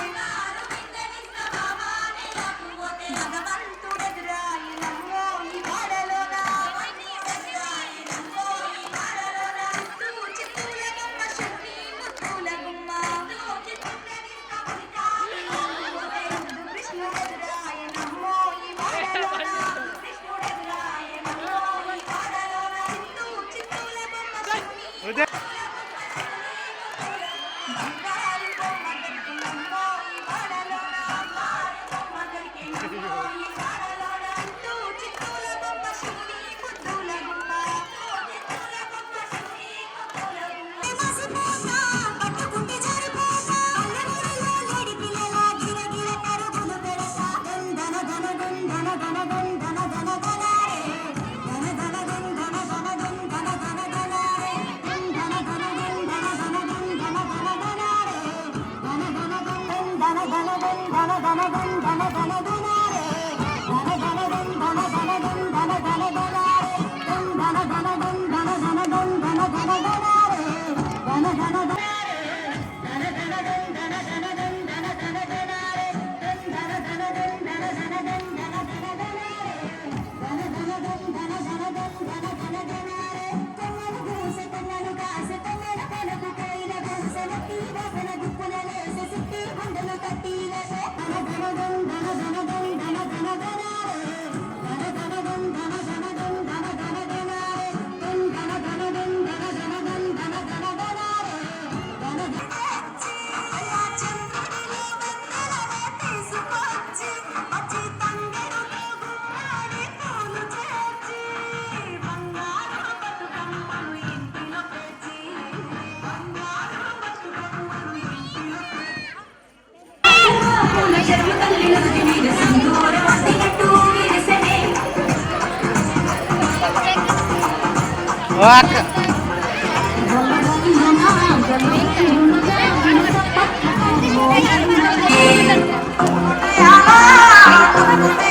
Hallelujah.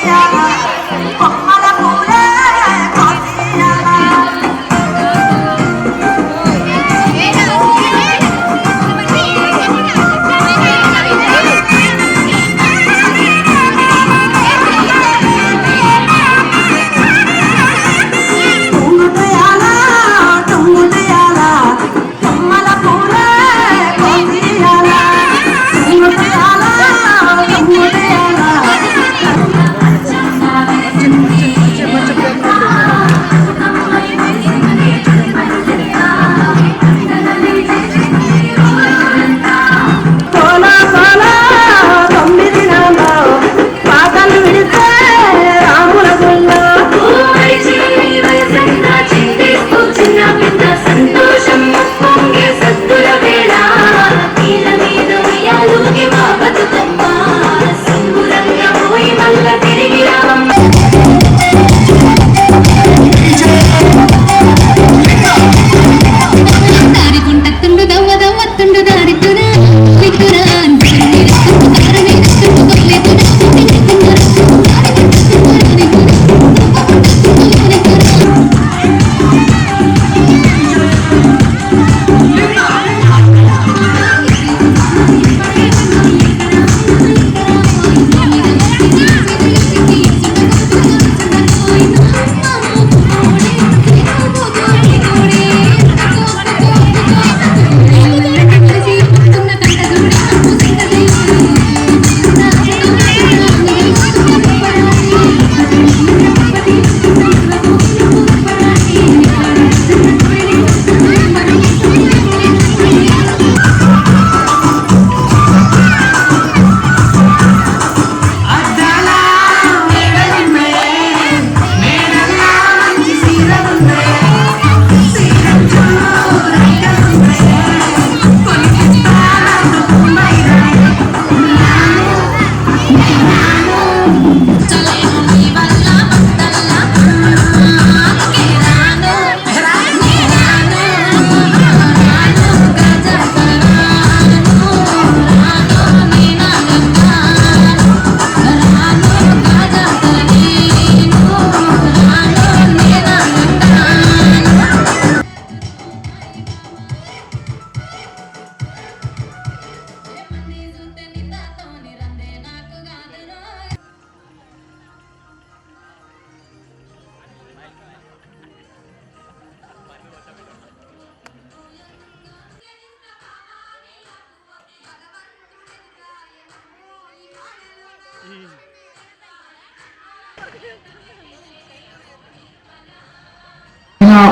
Yeah.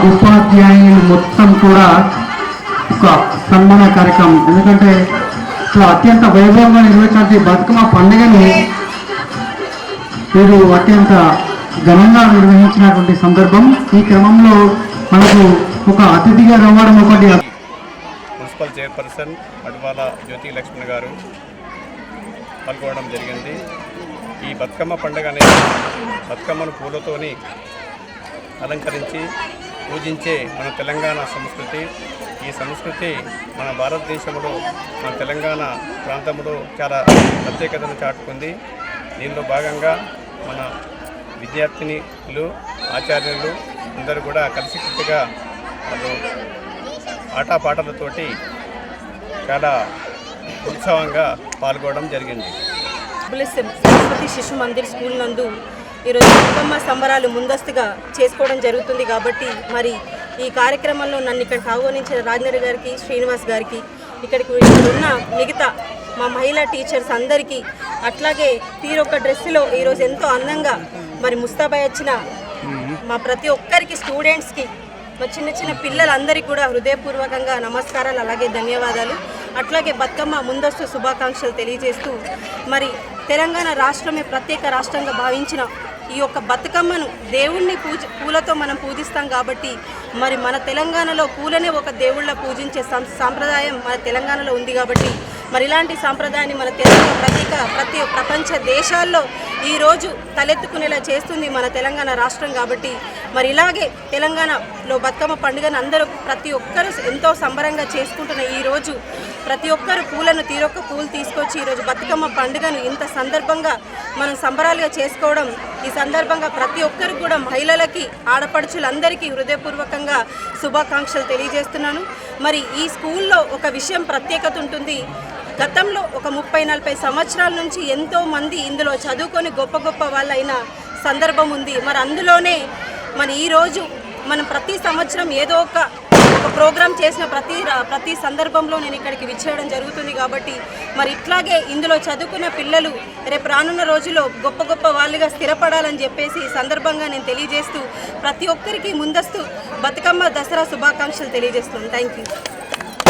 ఉపాధ్యాయులు మొత్తం కూడా ఒక సన్మాన కార్యక్రమం. ఎందుకంటే ఇట్లా అత్యంత వైభవంగా నిర్వహించాల్సిన బతుకమ్మ పండుగని వీరు అత్యంత ఘనంగా నిర్వహించినటువంటి సందర్భం. ఈ క్రమంలో మనకు ఒక అతిథిగా రావడం ఒకటి మున్సిపల్ చైర్పర్సన్ అడ్వాల జ్యోతి లక్ష్మణ్ గారు పాల్గొనడం జరిగింది. ఈ బతుకమ్మ పండుగ అనేది బతుకమ్మను పూలతోని అలంకరించి పూజించే మన తెలంగాణ సంస్కృతి. ఈ సంస్కృతి మన భారతదేశంలో మన తెలంగాణ ప్రాంతంలో చాలా ప్రత్యేకతను చాటుకుంది. దీనిలో భాగంగా మన విద్యార్థినిలు ఆచార్యులు అందరూ కూడా కలిసికట్టుగా వాళ్ళు ఆటపాటలతోటి చాలా ఉత్సవంగా పాల్గొనడం జరిగింది. బ్లెస్ సరస్వతి శిశు మందిర్ స్కూల్ నందు ఈరోజు బతుకమ్మ సంబరాలు ముందస్తుగా చేసుకోవడం జరుగుతుంది కాబట్టి మరి ఈ కార్యక్రమంలో నన్ను ఇక్కడ ఆహ్వానించిన రాజేంద్ర గారికి శ్రీనివాస్ గారికి ఇక్కడికి ఉన్న మిగతా మా మహిళా టీచర్స్ అందరికీ అట్లాగే తీరొక్క డ్రెస్సులో ఈరోజు ఎంతో అందంగా మరి ముస్తాబాయ్ వచ్చిన మా ప్రతి ఒక్కరికి స్టూడెంట్స్కి మా చిన్న చిన్న పిల్లలందరికీ కూడా హృదయపూర్వకంగా నమస్కారాలు అలాగే ధన్యవాదాలు. అట్లాగే బతుకమ్మ ముందస్తు శుభాకాంక్షలు తెలియజేస్తూ మరి తెలంగాణ రాష్ట్రమే ప్రత్యేక రాష్ట్రంగా భావించిన ఈ యొక్క బతుకమ్మను దేవుణ్ణి పూజ పూలతో మనం పూజిస్తాం కాబట్టి మరి మన తెలంగాణలో పూలనే ఒక దేవుళ్ళ పూజించే సం- సాంప్రదాయం మన తెలంగాణలో ఉంది కాబట్టి మరి ఇలాంటి సాంప్రదాయాన్ని మన తెలంగాణ ప్రతీక ప్రతి ప్రపంచ దేశాల్లో ఈరోజు తలెత్తుకునేలా చేస్తుంది మన తెలంగాణ రాష్ట్రం కాబట్టి మరి ఇలాగే తెలంగాణలో బతుకమ్మ పండుగను అందరూ ప్రతి ఒక్కరూ ఎంతో సంబరంగా చేసుకుంటున్న ఈరోజు ప్రతి ఒక్కరు పూలను తీరొక్క పూలు తీసుకొచ్చి ఈరోజు బతుకమ్మ పండుగను ఇంత సందర్భంగా మనం సంబరాలుగా చేసుకోవడం ఈ సందర్భంగా ప్రతి ఒక్కరు కూడా మహిళలకి ఆడపడుచులందరికీ హృదయపూర్వకంగా శుభాకాంక్షలు తెలియజేస్తున్నాను. మరి ఈ స్కూల్లో ఒక విషయం ప్రత్యేకత ఉంటుంది. గతంలో ఒక ముప్పై నలభై సంవత్సరాల నుంచి ఎంతో మంది ఇందులో చదువుకొని గొప్ప గొప్ప వాళ్ళైన సందర్భం ఉంది. మరి అందులోనే మన ఈరోజు మనం ప్రతి సంవత్సరం ఏదో ఒక ఒక ప్రోగ్రామ్ చేసిన ప్రతి ప్రతి సందర్భంలో నేను ఇక్కడికి విచ్చేయడం జరుగుతుంది కాబట్టి మరి ఇట్లాగే ఇందులో చదువుకున్న పిల్లలు రేపు రానున్న రోజుల్లో గొప్ప గొప్ప వాళ్ళుగా స్థిరపడాలని చెప్పేసి ఈ సందర్భంగా నేను తెలియజేస్తూ ప్రతి ఒక్కరికి ముందస్తు బతుకమ్మ దసరా శుభాకాంక్షలు తెలియజేస్తున్నాను. Thank you